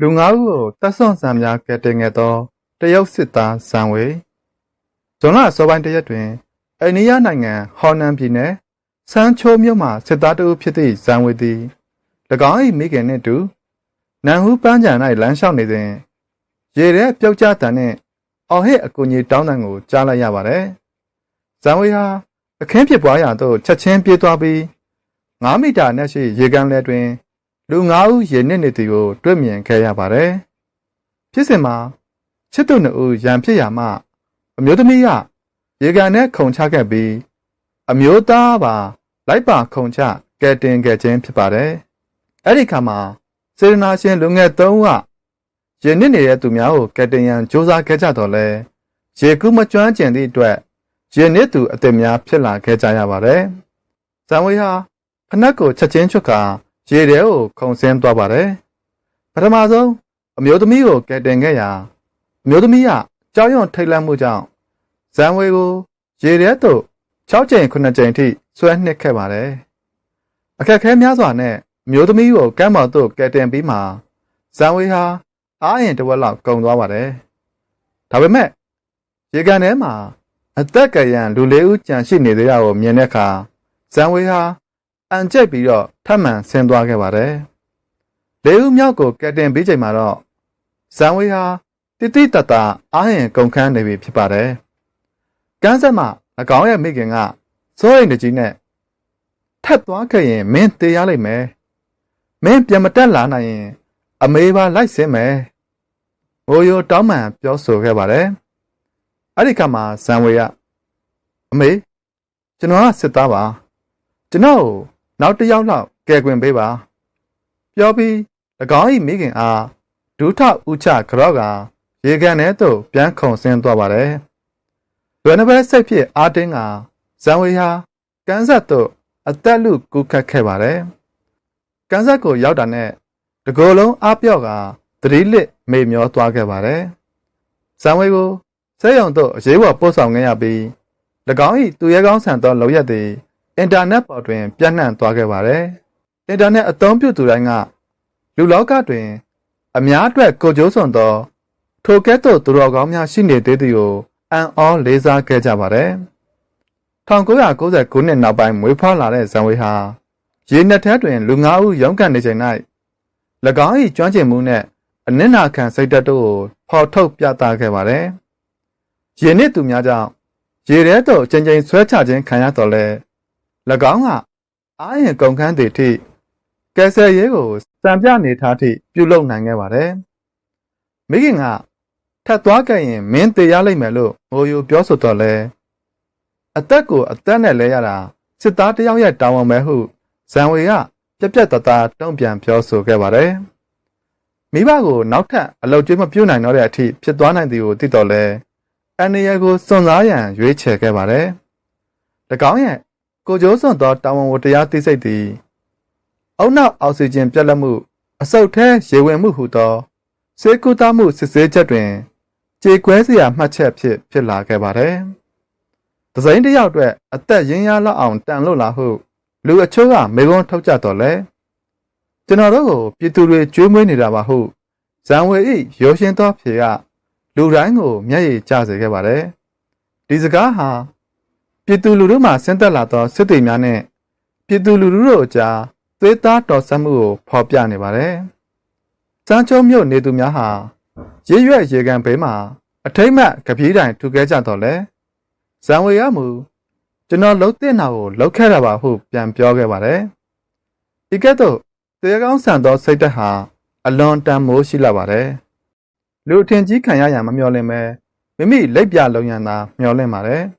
လူငါးဦးကိုတပ်ဆွန့်ဆံများကယ်တင်ခဲ့သောတရုတ်စစ်သားဇံဝေဇွန်လအစောပိုင်းတရက်တွင်အိန္ဒိယနိုင်ငံဟော်နန်ပြည်နယ်စန်းချိုးမြို့မှစစ်သားတဦးဖြစ်သည့်ဇံဝေသည်၎င်း၏မိခင်နှင့်အတူနန်ဟူးပန်းချံ၌လမ်းလျှောက်နေစဉ်ရေထဲပြုတ်ကျတန်နှင့်အော်ဟစ်အကူအညီတောင်းတန်ကိုကြားလိုက်ရပါတယ်။ဇံဝေဟာအခင်းဖြစ်ပွားရာသို့ချက်ချင်းပြေးသွားပြီး9မီတာအနက်ရှိရေကန်လဲတွင် လူ9ဦးရေနစ်နေသည်ကိုတွေ့မြင်ခဲ့ရပါတယ်။ဖြစ်စဉ်မှာချစ်သူနှစ်ဦးရန်ဖြစ်ရာမှအမျိုးသမီးကရေကန်နဲ့ခုန်ချခဲ့ပြီးအမျိုးသားပါလိုက်ပါခုန်ချကဲတင်ခဲ့ခြင်းဖြစ်ပါတယ်။အဲ့ဒီခါမှာစေရနာရှင်လူငယ်၃ဦးကရေနစ်နေတဲ့သူများကိုကဲတင်ရန်စ조사ခဲ့ကြတော့လဲရေကူးမကျွမ်းကျင်သည့်အတွက်ရေနစ်သူအစ်စ်များဖြစ်လာခဲ့ကြရပါတယ်။ဇံဝေဟာဖနက်ကိုချက်ချင်းချွတ်ကာ ရေထဲကိုခုန်ဆင်းသွားပါတယ်။ပထမဆုံးအမျိုးသမီးကိုကဲတင်ခဲ့ရာအမျိုးသမီးကကြောက်ရွံ့ထိတ်လန့်မှုကြောင့်ဇံဝေကိုရေထဲသို့6ကြိမ်9ကြိမ်ထိဆွဲနှစ်ခဲ့ပါတယ်။အခက်ခဲများစွာနဲ့အမျိုးသမီးကိုကမ်းပေါ်သို့ကဲတင်ပြီးမှဇံဝေဟာအားရင်တဝက်လောက်ကုံသွားပါတယ်။ဒါပေမဲ့ရေကန်ထဲမှာအသက်ကရန်လူလေးဦးကြံရှိနေသေးတာကိုမြင်တဲ့အခါဇံဝေဟာ အန်ကျက်ပြီးတော့ထပ်မံဆင်းသွားခဲ့ပါတယ်။လေးဦးမြောက်ကိုကဲတင်ပြီးချိန်မှာတော့ဇံဝေဟာတိတိတတ်တာအားရင်ကုန်ခန်းနေပြီဖြစ်ပါတယ်။ကန်းဆက်မှာ၎င်းရဲ့မိခင်ကစိုးရိမ်တကြီးနဲ့ထပ်သွားခဲ့ရင်မင်းတေးရလိမ့်မယ်။မင်းပြန်မတက်လာနိုင်ရင် အမေပါလိုက်စင်းမယ်။ဘိုးရိုတောင်းပန်ပြောဆိုခဲ့ပါတယ်။အဲ့ဒီခါမှာဇံဝေကအမေကျွန်တော်ကစစ်သားပါကျွန်တော်ကို နောက်တစ်ယောက်လောက်ကယ်ခွင်ပေးပါ ပြောပြီး၎င်း၏မိခင်အားဒူးထဥချကြော့ကရေကန်ထဲသို့ပြန်ခုန်ဆင်းသွားပါတယ်လွယ်နဘဲစိတ်ဖြစ်အားတင်းကဇံဝေဟာကန်းဆက်သို့အသက်လူကူခတ်ခဲ့ပါတယ်ကန်းဆက်ကိုရောက်တာနဲ့တကိုယ်လုံးအားပြော့ကသတိလစ်မေ့မျောသွားခဲ့ပါတယ်ဇံဝေကိုဆဲရုံသို့အရေးပေါ်ပို့ဆောင်ခဲ့ရပြီး၎င်း၏သူရဲကောင်းဆန်သောလောက်ရက်သည် အင်တာနက်ပေါ်တွင် ပြန့်နှံ့သွားခဲ့ပါတယ်။အင်တာနက်အသုံးပြုသူတိုင်းကလူလောကတွင် အများအတွက်ကိုကြိုးစွန်သော ထိုကဲ့သို့သူတော်ကောင်းများရှိနေသေးသည်ကိုအံ့ဩလေးစားခဲ့ကြပါတယ်။1999နှစ်နောက်ပိုင်းမွေးဖွားလာတဲ့ဇံဝေဟာရေနက်ထဲတွင် လူ၅ဦးရုန်းကန်နေချိန်၌၎င်း၏ကျွမ်းကျင်မှုနှင့်အနစ်နာခံစိတ်ဓာတ်တို့ကိုဖော်ထုတ်ပြသခဲ့ပါတယ်။ရေနစ်သူများကြောင့်ရေထဲသို့အချိန်ချင်းဆွဲချခြင်းခံရတော်လဲ၎ င်းကအာရင်ကုန်ခန်းတည်ထိကယ်ဆယ်ရေးကိုစံပြနေထားထိပြုလုပ်နိုင်ခဲ့ပါတယ်။မိခင်ကထပ်သွားခဲ့ရင်မင်းတည်ရလိမ့်မယ်လို့ငိုယိုပြောဆိုတော့လဲအသက်ကိုအသက်နဲ့လဲရတာစစ်သားတယောက်ရဲ့တာဝန်ပဲဟုဇံဝေကပြက်ပြက်တသားတုံ့ပြန်ပြောဆိုခဲ့ပါတယ်။မိဘကိုနောက်ထပ်အလုပ်ကျွေးမပြုတ်နိုင်တော့တဲ့အထိဖြစ်သွားနိုင်သည်ကိုသိတော်လဲအန်နီယကိုစွန့်စားရန်ရွေးချယ်ခဲ့ပါတယ်။၎င်းရဲ့ ကိုကျိုးစွန်သောတာဝန်ဝတရားသိစိတ်သည်အုံနောက်အောက်ဆီဂျင်ပြတ်လက်မှု အဆုတ်ထဲရေဝင်မှုဟုသောစေကူတာမှုစစ်ဆေးချက်တွင်ကြေကွဲစရာမှတ်ချက်ဖြစ်ဖြစ်လာခဲ့ပါတယ်။ဒဇိန်တယောက်အတွက်အသက်ရင်းရလောက်အောင်တန်လို့လားဟုလူအချို့ကမေကွန်းထုတ်ကြတော့လဲကျွန်တော်တို့ကိုပြည်သူတွေကြွေးမွေးနေတာပါဟုဇံဝေဤရိုးရှင်းသောဖြေကလူတိုင်းကိုမျက်ရည်ကျစေခဲ့ပါတယ်။ဒီစကားဟာ ပြည်သူလူထုမှဆင်းသက်လာသောစစ်သည်များနဲ့ပြည်သူလူထုတို့အကြားသွေးသားတော်ဆက်မှုကိုဖော်ပြနေပါတယ်။စမ်းချုံမြို့နေသူများဟာရရွက်ရေကန်ဘေးမှာအထိမ့်မှတ်ကပြေးတိုင်ထူခဲ့ကြတော့လဲ။ဇံဝေရမူကျွန်တော်လှုပ်တဲ့နာကိုလှုပ်ခဲ့တာပါဟုပြန်ပြောခဲ့ပါတယ်။ဒီကဲ့သို့တရားကောင်းဆန်သောစိတ်ဓာတ်ဟာအလွန်တန်မိုးရှိလာပါတယ်။လူအထင်ကြီးခံရရန်မမျှော်လင့်ပဲမိမိလက်ပြလုံရန်သာမျှော်လင့်ပါတယ်။